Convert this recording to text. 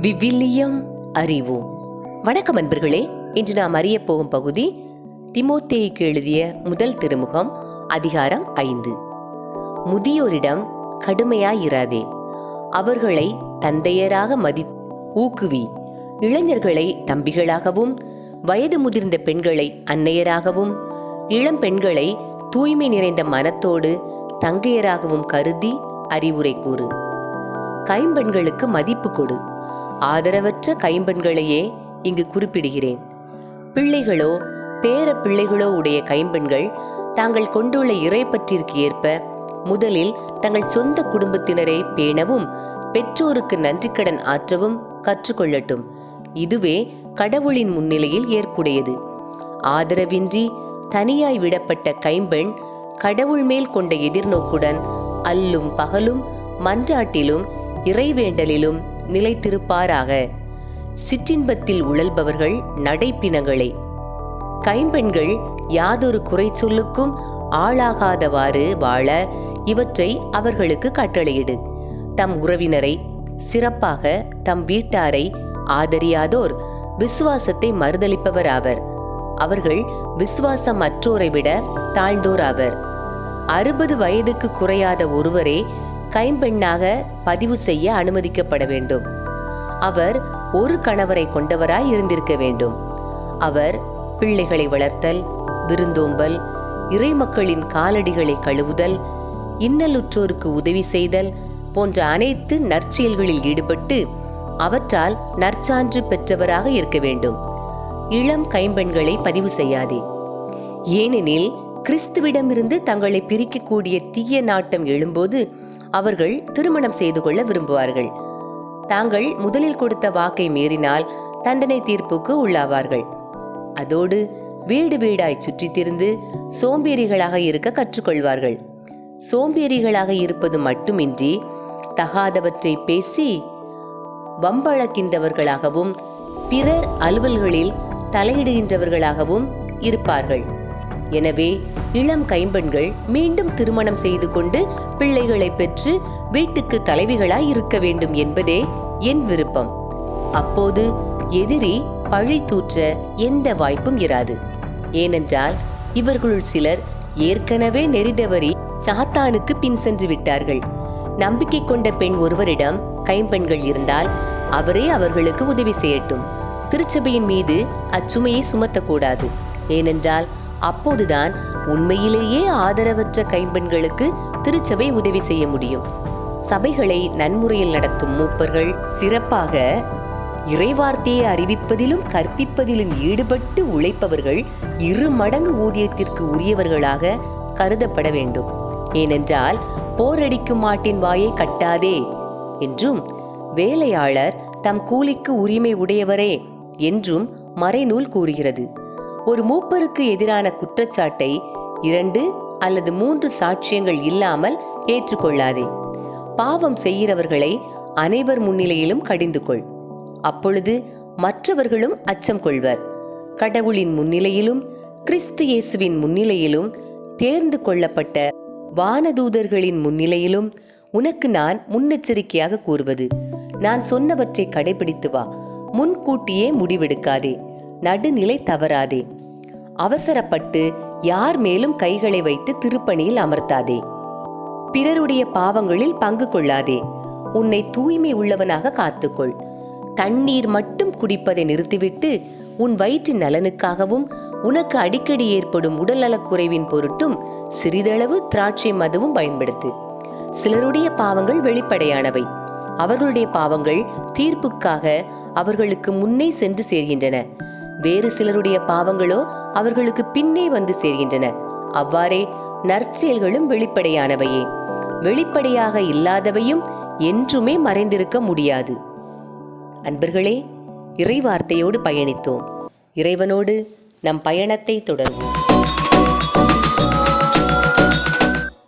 விவிலியம் அறிவோம் வணக்கம் அன்பர்களே இன்று நாம் அறிய போகும் பகுதி திமோத்தேயுக்கு எழுதிய முதல் திருமுகம் அதிகாரம் ஐந்து. முதியோரிடம் கடுமையாயிராதே அவர்களை தந்தையராக மதி ஊக்குவி. இளைஞர்களை தம்பிகளாகவும் வயது முதிர்ந்த பெண்களை அன்னையராகவும் இளம் பெண்களை தூய்மை நிறைந்த மனத்தோடு தங்கையராகவும் கருதி அறிவுரை கூறு. கைம்பெண்களுக்கு மதிப்பு கொடு. ஆதரவற்ற கைம்பெண்களையே இங்கு குறிப்பிடுகிறேன். பிள்ளைகளோ பேர பிள்ளைகளோ உடைய கைம்பெண்கள் தாங்கள் கொண்டுள்ள இறைப்பற்றிற்கு ஏற்ப முதலில் தங்கள் சொந்த குடும்பத்தினரை பேணவும் பெற்றோருக்கு நன்றிக்கடன் ஆற்றவும் கற்றுக்கொள்ளட்டும். இதுவே கடவுளின் முன்னிலையில் ஏற்புடையது. ஆதரவின்றி தனியாய் விடப்பட்ட கைம்பெண் கடவுள் மேல் கொண்ட எதிர்நோக்குடன் அல்லும் பகலும் மன்றாட்டிலும் இறைவேண்டலிலும் நிலைத்திருப்பாராக. சிற்றின்பத்தில் உழல்பவர்கள் நடைப்பிணங்களே. கைம்பெண்கள் யாதொரு குறைச்சொல்லுக்கும் ஆளாகாதவாறு வாழ இவற்றை அவர்களுக்கு கட்டளையிடு. தம் உறவினரை சிறப்பாக தம் வீட்டாரை ஆதரியாதோர் விசுவாசத்தை மறுதளிப்பவர் ஆவர் அவர்கள் விசுவாசம் மற்றோரை விட தாழ்ந்தோர் ஆவர் அறுபது வயதுக்கு குறையாத ஒருவரே கைம்பெண்ணாக பதிவு செய்ய அனுமதிக்கப்பட வேண்டும். அவர் ஒரு கணவரை கொண்டவராய் இருந்திருக்க வேண்டும். அவர் பிள்ளைகளை வளர்த்தல் விருந்தோம்பல் இறைமக்களின் காலடிகளை கழுவுதல் இன்னலுற்றோருக்கு உதவி செய்தல் போன்ற அனைத்து நற்செயல்களில் ஈடுபட்டு அவற்றால் நற்சான்று பெற்றவராக இருக்க வேண்டும். இளம் கைம்பெண்களை பதிவு செய்யாதே. ஏனெனில் கிறிஸ்துவிடமிருந்து தங்களை பிரிக்கக்கூடிய தீய நாட்டம் எழும்போது அவர்கள் திருமணம் செய்து கொள்ள விரும்புவார்கள். தாங்கள் முதலில் கொடுத்த வாக்கை மீறினால் தண்டனை தீர்ப்புக்கு உள்ளாவார்கள். அதோடு வீடு வீடாய் சுற்றித் திரிந்து சோம்பேறிகளாக இருக்க கற்றுக்கொள்வார்கள். சோம்பேறிகளாக இருப்பது மட்டுமின்றி தகாதவற்றை பேசி வம்பழக்கின்றவர்களாகவும் பிறர் அலுவல்களில் தலையிடுகின்றவர்களாகவும் இருப்பார்கள். எனவே இளம் கைம்பெண்கள் மீண்டும் திருமணம் செய்து கொண்டு பிள்ளைகளை பெற்று வீட்டுக்கு தலைவிகளாய் இருக்க வேண்டும் என்பதே என் விருப்பம். அப்போது எதிரி பழி தூற்ற எந்த வாய்ப்பும் இராது. ஏனென்றால் இவர்களுள் சிலர் ஏற்கனவே நெறிதவறி சாத்தானுக்கு பின் சென்று விட்டார்கள். நம்பிக்கை கொண்ட பெண் ஒருவரிடம் கைம்பெண்கள் இருந்தால் அவரே அவர்களுக்கு உதவி செய்யட்டும். திருச்சபையின் மீது அச்சுமையை சுமத்தக்கூடாது. ஏனென்றால் அப்போதுதான் உண்மையிலேயே ஆதரவற்ற கைம்பெண்களுக்கு திருச்சபை உதவி செய்ய முடியும். சபைகளை நன்முறையில் நடத்தும் மூப்பர்கள் சிறப்பாக இறைவார்த்தையை அறிவிப்பதிலும் கற்பிப்பதிலும் ஈடுபட்டு உழைப்பவர்கள் இரு மடங்கு ஊதியத்திற்கு உரியவர்களாக கருதப்பட வேண்டும். ஏனென்றால் போரடிக்கும் மாட்டின் வாயை கட்டாதே என்றும் வேலையாளர் தம் கூலிக்கு உரிமை உடையவரே என்றும் மறைநூல் கூறுகிறது. ஒரு மூப்பருக்கு எதிரான குற்றச்சாட்டை இரண்டு அல்லது மூன்று சாட்சியங்கள் இல்லாமல் ஏற்றுக்கொள்ளாதே. பாவம் செய்கிறவர்களை அனைவர் முன்னிலையிலும் கடிந்து கொள். அப்பொழுது மற்றவர்களும் அச்சம் கொள்வர். கடவுளின் முன்னிலையிலும் கிறிஸ்து இயேசுவின் முன்னிலையிலும் தேர்ந்து கொள்ளப்பட்ட வானதூதர்களின் முன்னிலையிலும் உனக்கு நான் முன்னெச்சரிக்கையாக கூறுவது. நான் சொன்னவற்றை கடைபிடித்து வா. முன்கூட்டியே முடிவெடுக்காதே. நடுநிலை தவறாதே. அவசரப்பட்டு யார் மேலும் கைகளை வைத்து திருப்பணியில் அமர்த்தாதே. பிறருடைய பாவங்களில் பங்கு கொள்ளாதே. உன்னை தூய்மை உள்ளவனாக காத்துக்கொள். தண்ணீர் மட்டும் குடிப்பதை நிறுத்திவிட்டு உன் வயிற்றின் நலனுக்காகவும் உனக்கு அடிக்கடி ஏற்படும் உடல்நலக்குறைவின் பொருட்டும் சிறிதளவு திராட்சை மதுவும் பயன்படுத்து. சிலருடைய பாவங்கள் வெளிப்படையானவை. அவர்களுடைய பாவங்கள் தீர்ப்புக்காக அவர்களுக்கு முன்னே சென்று சேர்கின்றன. வேறு சிலருடைய பாவங்களோ அவர்களுக்கு பின்னே வந்து சேர்கின்றன. அவ்வாறே நற்செயல்களும் வெளிப்படையானவையே. வெளிப்படையாக இல்லாதவையும் என்றுமே மறைந்திருக்க முடியாது. அன்பர்களே இறைவார்த்தையோடு பயணித்தோம். இறைவனோடு நம் பயணத்தை தொடர்வோம்.